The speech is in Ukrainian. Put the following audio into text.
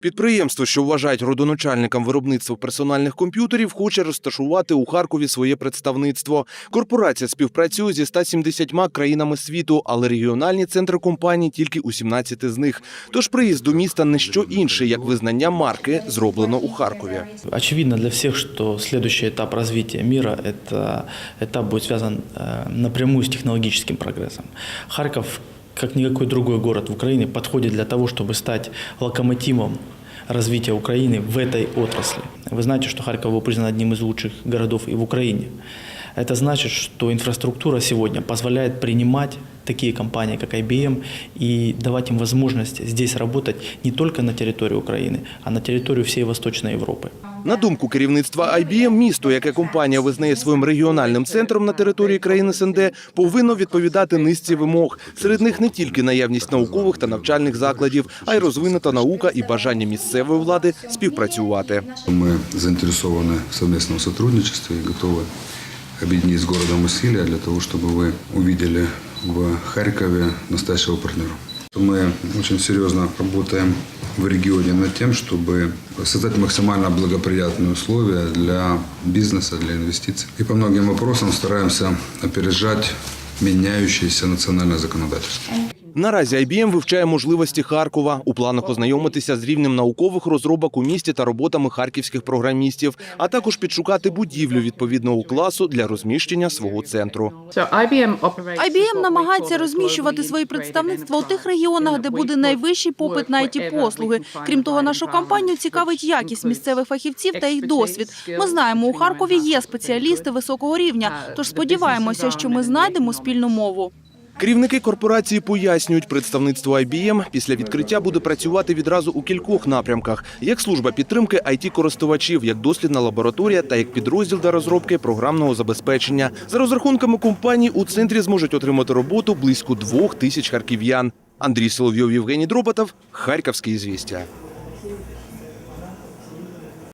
Підприємство, що вважають родоначальником виробництва персональних комп'ютерів, хоче розташувати у Харкові своє представництво. Корпорація співпрацює зі 170 країнами світу, але регіональні центри компанії тільки у 17 з них. Тож приїзд до міста не що інше, як визнання марки, зроблено у Харкові. Очевидно для всех, что следующий этап развития мира – это этап будет связан э, напрямую с технологическим прогрессом. Как никакой другой город в Украине, подходит для того, чтобы стать локомотивом развития Украины в этой отрасли. Вы знаете, что Харьков был признан одним из лучших городов и в Украине. Это значит, что инфраструктура сегодня позволяет принимать такие компании, как IBM, и давать им возможность здесь работать не только на территории Украины, а на территории всей Восточной Европы. На думку керівництва IBM, місто, яке компанія визнає своїм регіональним центром на території країни СНД, повинно відповідати низці вимог. Серед них не тільки наявність наукових та навчальних закладів, а й розвинута наука і бажання місцевої влади співпрацювати. Мы заинтересованы в совместном сотрудничестве и готовы объединить с городом усилия для того, чтобы вы увидели в Харькове настоящего партнера. Мы очень серьезно работаем в регионе над тем, чтобы создать максимально благоприятные условия для бизнеса, для инвестиций. И по многим вопросам стараемся опережать меняющееся национальное законодательство. Наразі IBM вивчає можливості Харкова у планах ознайомитися з рівнем наукових розробок у місті та роботами харківських програмістів, а також підшукати будівлю відповідного класу для розміщення свого центру. IBM намагається розміщувати свої представництва у тих регіонах, де буде найвищий попит на it послуги. Крім того, нашу компанію цікавить якість місцевих фахівців та їх досвід. Ми знаємо, у Харкові є спеціалісти високого рівня, тож сподіваємося, що ми знайдемо спільну мову. Керівники корпорації пояснюють, представництво IBM після відкриття буде працювати відразу у кількох напрямках: як служба підтримки it користувачів як дослідна лабораторія та як підрозділ для розробки програмного забезпечення. За розрахунками компанії у центрі зможуть отримати роботу близько двох тисяч харків'ян. Андрій Соловйов, Євгеній Дропотов, Харківські звістя.